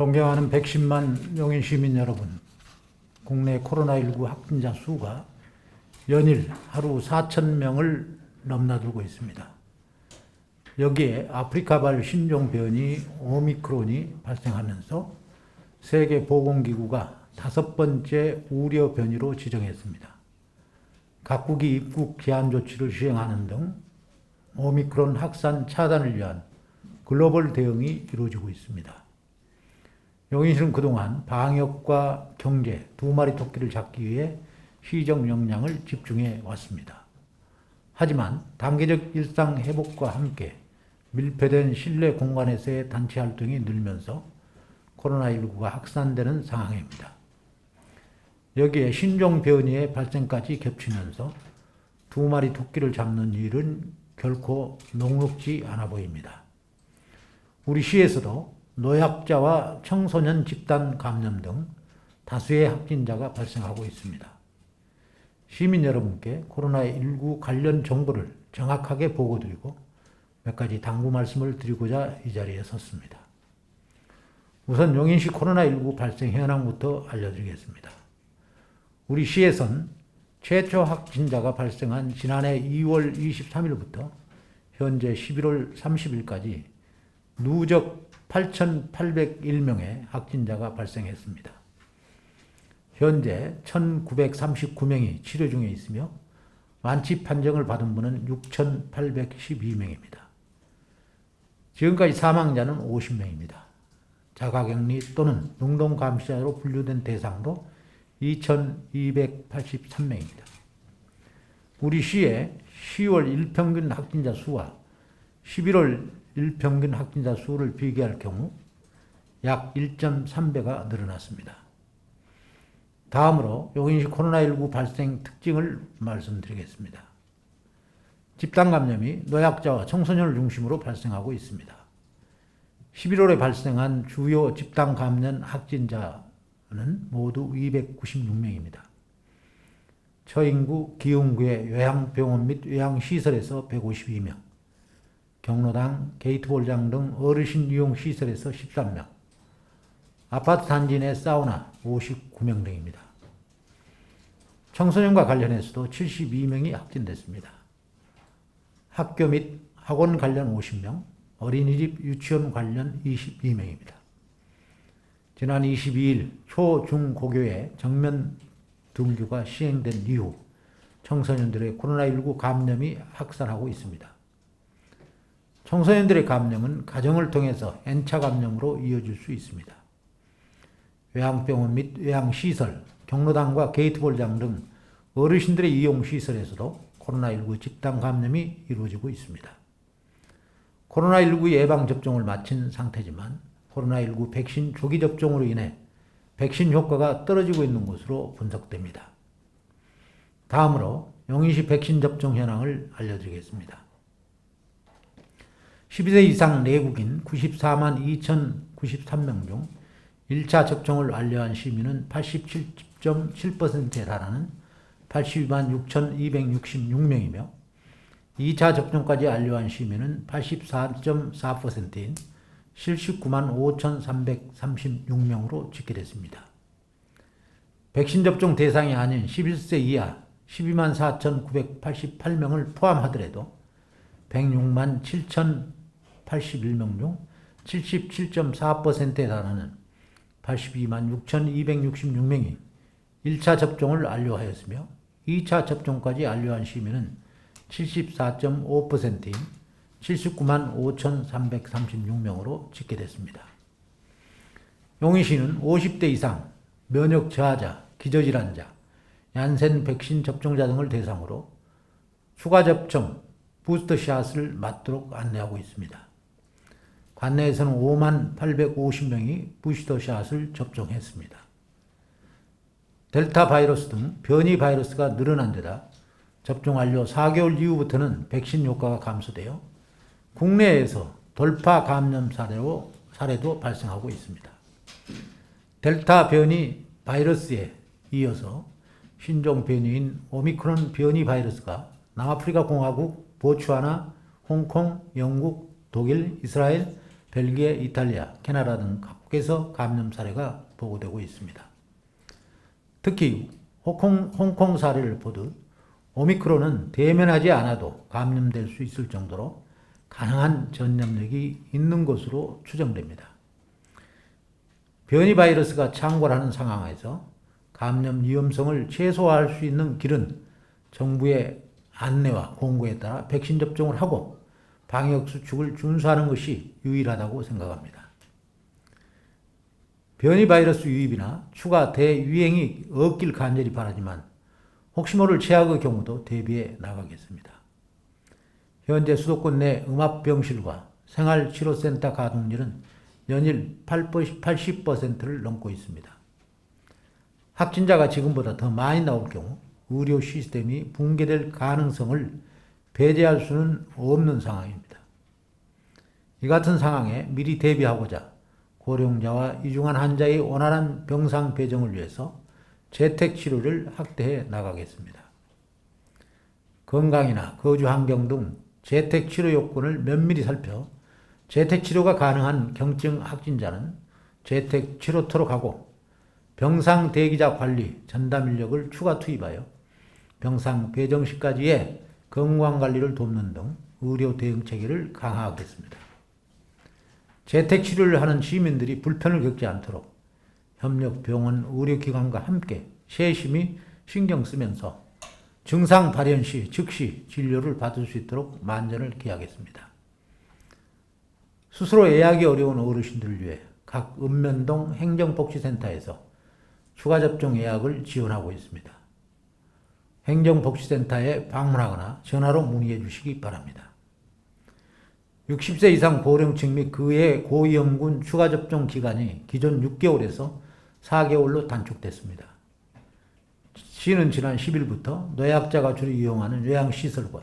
존경하는 110만 명의 시민 여러분, 국내 코로나19 확진자 수가 연일 하루 4천 명을 넘나들고 있습니다. 여기에 아프리카발 신종 변이 오미크론이 발생하면서 세계 보건기구가 다섯 번째 우려 변이로 지정했습니다. 각국이 입국 제한 조치를 시행하는 등 오미크론 확산 차단을 위한 글로벌 대응이 이루어지고 있습니다. 용인시는 그동안 방역과 경제 두 마리 토끼를 잡기 위해 시정 역량을 집중해 왔습니다. 하지만 단계적 일상 회복과 함께 밀폐된 실내 공간에서의 단체 활동이 늘면서 코로나19가 확산되는 상황입니다. 여기에 신종 변이의 발생까지 겹치면서 두 마리 토끼를 잡는 일은 결코 녹록지 않아 보입니다. 우리 시에서도 노약자와 청소년 집단 감염 등 다수의 확진자가 발생하고 있습니다. 시민 여러분께 코로나19 관련 정보를 정확하게 보고드리고 몇 가지 당부 말씀을 드리고자 이 자리에 섰습니다. 우선 용인시 코로나19 발생 현황부터 알려드리겠습니다. 우리 시에선 최초 확진자가 발생한 지난해 2월 23일부터 현재 11월 30일까지 누적 8,801명의 확진자가 발생했습니다. 현재 1,939명이 치료 중에 있으며 완치 판정을 받은 분은 6,812명입니다. 지금까지 사망자는 50명입니다. 자가격리 또는 능동감시자로 분류된 대상도 2,283명입니다. 우리 시의 10월 일평균 확진자 수와 11월 일평균 확진자 수를 비교할 경우 약 1.3배가 늘어났습니다. 다음으로 용인시 코로나19 발생 특징을 말씀드리겠습니다. 집단 감염이 노약자와 청소년을 중심으로 발생하고 있습니다. 11월에 발생한 주요 집단 감염 확진자는 모두 296명입니다. 처인구, 기흥구의 요양병원 및 요양시설에서 152명, 경로당, 게이트볼장 등 어르신 이용 시설에서 13명, 아파트 단지 내 사우나 59명 등입니다. 청소년과 관련해서도 72명이 확진됐습니다. 학교 및 학원 관련 50명, 어린이집 유치원 관련 22명입니다. 지난 22일 초, 중, 고교의 정면 등교가 시행된 이후 청소년들의 코로나19 감염이 확산하고 있습니다. 청소년들의 감염은 가정을 통해서 N차 감염으로 이어질 수 있습니다. 요양병원 및 요양시설, 경로당과 게이트볼장 등 어르신들의 이용시설에서도 코로나19 집단 감염이 이루어지고 있습니다. 코로나19 예방접종을 마친 상태지만 코로나19 백신 조기 접종으로 인해 백신 효과가 떨어지고 있는 것으로 분석됩니다. 다음으로 용인시 백신 접종 현황을 알려드리겠습니다. 12세 이상 내국인 94만 2,093명 중 1차 접종을 완료한 시민은 87.7%에 달하는 82만 6,266명이며 2차 접종까지 완료한 시민은 84.4%인 79만 5,336명으로 집계됐습니다. 백신 접종 대상이 아닌 11세 이하 12만 4,988명을 포함하더라도 106만 7,081명 중 77.4%에 달하는 82만 6,266명이 1차 접종을 완료하였으며 2차 접종까지 완료한 시민은 74.5%인 79만 5,336명으로 집계됐습니다. 용인시는 50대 이상 면역 저하자, 기저질환자, 얀센 백신 접종자 등을 대상으로 추가 접종, 부스터샷을 맞도록 안내하고 있습니다. 관내에서는 5만 850명이 부스터샷을 접종했습니다. 델타 바이러스 등 변이 바이러스가 늘어난 데다 접종 완료 4개월 이후부터는 백신 효과가 감소되어 국내에서 돌파 감염 사례로, 사례도 발생하고 있습니다. 델타 변이 바이러스에 이어서 신종 변이인 오미크론 변이 바이러스가 남아프리카 공화국, 보츠와나, 홍콩, 영국, 독일, 이스라엘, 벨기에, 이탈리아, 캐나다 등 각국에서 감염 사례가 보고되고 있습니다. 특히 홍콩, 홍콩 사례를 보듯 오미크론은 대면하지 않아도 감염될 수 있을 정도로 가능한 전염력이 있는 것으로 추정됩니다. 변이 바이러스가 창궐하는 상황에서 감염 위험성을 최소화할 수 있는 길은 정부의 안내와 공고에 따라 백신 접종을 하고 방역 수칙을 준수하는 것이 유일하다고 생각합니다. 변이 바이러스 유입이나 추가 대유행이 없길 간절히 바라지만 혹시 모를 최악의 경우도 대비해 나가겠습니다. 현재 수도권 내 음압병실과 생활치료센터 가동률은 연일 80%를 넘고 있습니다. 확진자가 지금보다 더 많이 나올 경우 의료 시스템이 붕괴될 가능성을 배제할 수는 없는 상황입니다. 이 같은 상황에 미리 대비하고자 고령자와 이중한 환자의 원활한 병상 배정을 위해서 재택 치료를 확대해 나가겠습니다. 건강이나 거주 환경 등 재택 치료 요건을 면밀히 살펴 재택 치료가 가능한 경증 확진자는 재택 치료터로 가고 병상 대기자 관리, 전담 인력을 추가 투입하여 병상 배정 시까지의 건강 관리를 돕는 등 의료 대응 체계를 강화하겠습니다. 재택 치료를 하는 시민들이 불편을 겪지 않도록 협력 병원 의료기관과 함께 세심히 신경 쓰면서 증상 발현 시 즉시 진료를 받을 수 있도록 만전을 기하겠습니다. 스스로 예약이 어려운 어르신들을 위해 각 읍면동 행정복지센터에서 추가 접종 예약을 지원하고 있습니다. 행정복지센터에 방문하거나 전화로 문의해 주시기 바랍니다. 60세 이상 고령층 및 그의 고위험군 추가 접종 기간이 기존 6개월에서 4개월로 단축됐습니다. 시는 지난 10일부터 노약자가 주로 이용하는 요양시설과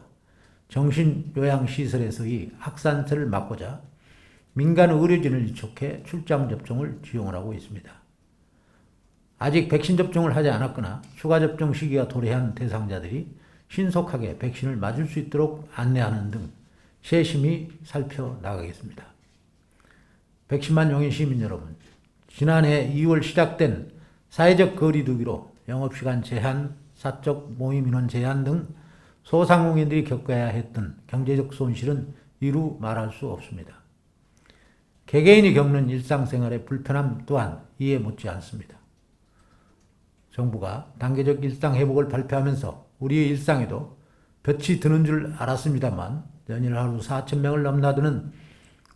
정신요양시설에서의 확산세를 막고자 민간 의료진을 이촉해 출장 접종을 지용을 하고 있습니다. 아직 백신 접종을 하지 않았거나 추가 접종 시기가 도래한 대상자들이 신속하게 백신을 맞을 수 있도록 안내하는 등 세심히 살펴나가겠습니다. 백신만 용인 시민 여러분, 지난해 2월 시작된 사회적 거리두기로 영업시간 제한, 사적 모임 인원 제한 등 소상공인들이 겪어야 했던 경제적 손실은 이루 말할 수 없습니다. 개개인이 겪는 일상생활의 불편함 또한 이해 못지 않습니다. 정부가 단계적 일상 회복을 발표하면서 우리의 일상에도 볕이 드는 줄 알았습니다만 연일 하루 4천 명을 넘나드는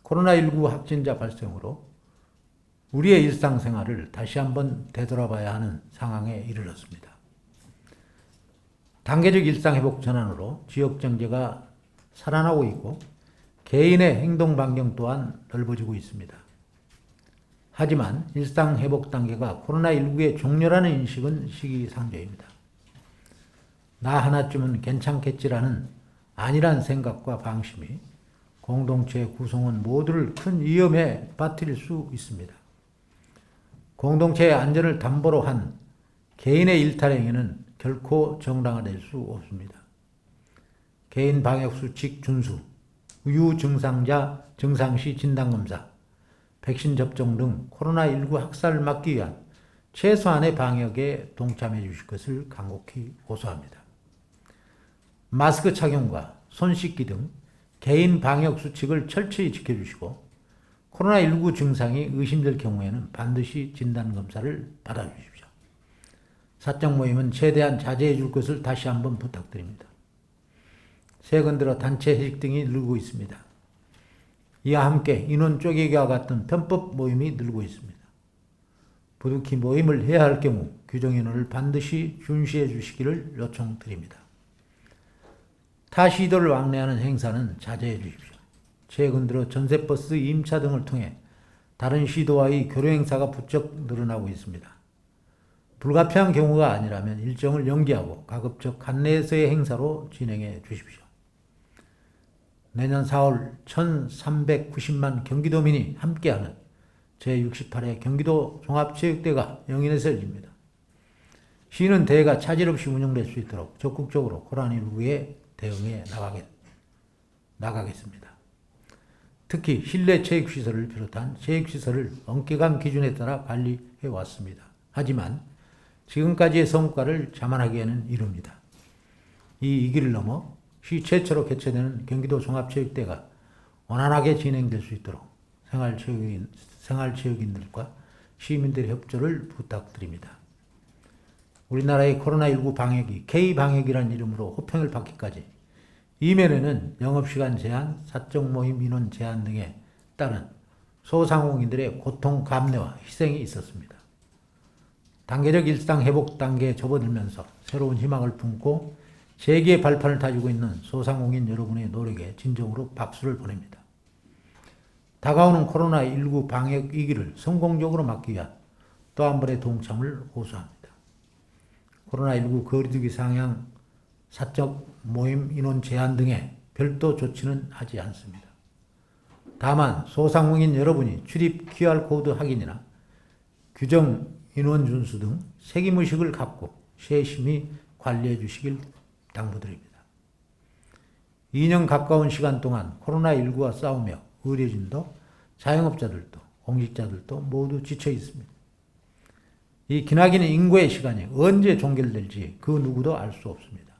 코로나19 확진자 발생으로 우리의 일상생활을 다시 한번 되돌아봐야 하는 상황에 이르렀습니다. 단계적 일상회복 전환으로 지역경제가 살아나고 있고 개인의 행동 반경 또한 넓어지고 있습니다. 하지만 일상 회복 단계가 코로나19의 종료라는 인식은 시기상조입니다. 나 하나쯤은 괜찮겠지라는 아니란 생각과 방심이 공동체 구성원 모두를 큰 위험에 빠뜨릴 수 있습니다. 공동체의 안전을 담보로 한 개인의 일탈행위는 결코 정당화될 수 없습니다. 개인 방역수칙 준수, 유증상자 증상시 진단검사, 백신 접종 등 코로나19 확산을 막기 위한 최소한의 방역에 동참해 주실 것을 간곡히 고소합니다. 마스크 착용과 손 씻기 등 개인 방역 수칙을 철저히 지켜주시고 코로나19 증상이 의심될 경우에는 반드시 진단검사를 받아주십시오. 사적 모임은 최대한 자제해 줄 것을 다시 한번 부탁드립니다. 최근 들어 단체 회식 등이 늘고 있습니다. 이와 함께 인원 쪼개기와 같은 편법 모임이 늘고 있습니다. 부득이 모임을 해야 할 경우 규정 인원을 반드시 준시해 주시기를 요청드립니다. 타 시도를 왕래하는 행사는 자제해 주십시오. 최근 들어 전세버스 임차 등을 통해 다른 시도와의 교류 행사가 부쩍 늘어나고 있습니다. 불가피한 경우가 아니라면 일정을 연기하고 가급적 관내에서의 행사로 진행해 주십시오. 내년 4월 1390만 경기도민이 함께하는 제68회 경기도 종합체육대가 영인에서 열립니다. 시는 대회가 차질 없이 운영될 수 있도록 적극적으로 코로나19에 대응해 나가겠, 나가겠습니다. 특히 실내 체육시설을 비롯한 체육시설을 엄격한 기준에 따라 관리해 왔습니다. 하지만 지금까지의 성과를 자만하기에는 이릅니다. 이 위기를 넘어 시 최초로 개최되는 경기도 종합체육대가 원활하게 진행될 수 있도록 생활체육인, 생활체육인들과 시민들의 협조를 부탁드립니다. 우리나라의 코로나19 방역이 K방역이라는 이름으로 호평을 받기까지 이면에는 영업시간 제한, 사적 모임 인원 제한 등에 따른 소상공인들의 고통 감내와 희생이 있었습니다. 단계적 일상 회복 단계에 접어들면서 새로운 희망을 품고 세계의 발판을 다지고 있는 소상공인 여러분의 노력에 진정으로 박수를 보냅니다. 다가오는 코로나19 방역 위기를 성공적으로 막기 위한 또 한 번의 동참을 호소합니다. 코로나19 거리두기 상향, 사적 모임 인원 제한 등의 별도 조치는 하지 않습니다. 다만 소상공인 여러분이 출입 QR코드 확인이나 규정 인원 준수 등 책임의식을 갖고 세심히 관리해 주시길 당부드립니다. 2년 가까운 시간 동안 코로나19와 싸우며 의료진도 자영업자들도 공직자들도 모두 지쳐 있습니다. 이 기나긴 인고의 시간이 언제 종결될지 그 누구도 알 수 없습니다.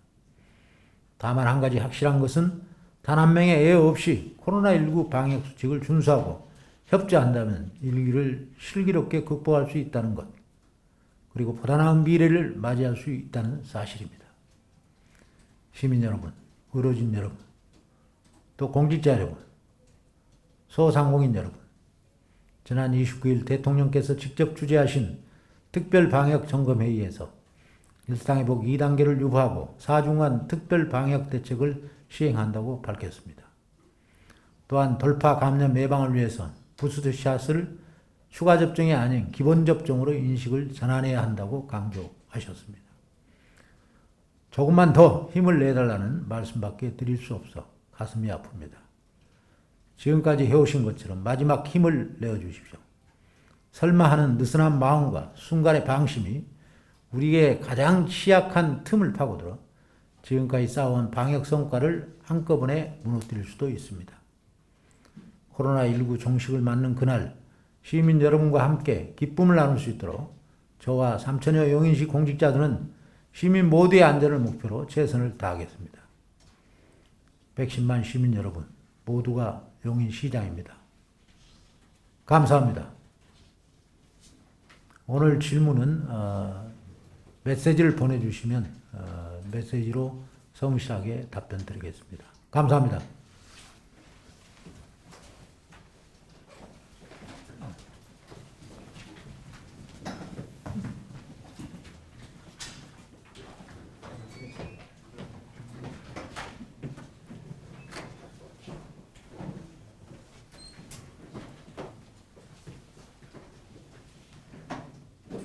다만 한 가지 확실한 것은 단 한 명의 애 없이 코로나19 방역 수칙을 준수하고 협조한다면 일기를 슬기롭게 극복할 수 있다는 것, 그리고 보다 나은 미래를 맞이할 수 있다는 사실입니다. 시민 여러분, 의료진 여러분, 또 공직자 여러분, 소상공인 여러분, 지난 29일 대통령께서 직접 주재하신 특별 방역 점검 회의에서 일상회복 2단계를 유보하고 4중간 특별 방역 대책을 시행한다고 밝혔습니다. 또한 돌파 감염 예방을 위해서 부스트샷을 추가 접종이 아닌 기본 접종으로 인식을 전환해야 한다고 강조하셨습니다. 조금만 더 힘을 내달라는 말씀밖에 드릴 수 없어 가슴이 아픕니다. 지금까지 해오신 것처럼 마지막 힘을 내어주십시오. 설마 하는 느슨한 마음과 순간의 방심이 우리의 가장 취약한 틈을 파고들어 지금까지 쌓아온 방역 성과를 한꺼번에 무너뜨릴 수도 있습니다. 코로나19 종식을 맞는 그날 시민 여러분과 함께 기쁨을 나눌 수 있도록 저와 3천여 용인시 공직자들은 시민 모두의 안전을 목표로 최선을 다하겠습니다. 110만 시민 여러분 모두가 용인시장입니다. 감사합니다. 오늘 질문은 어, 메시지를 보내주시면 어, 메시지로 성실하게 답변 드리겠습니다. 감사합니다.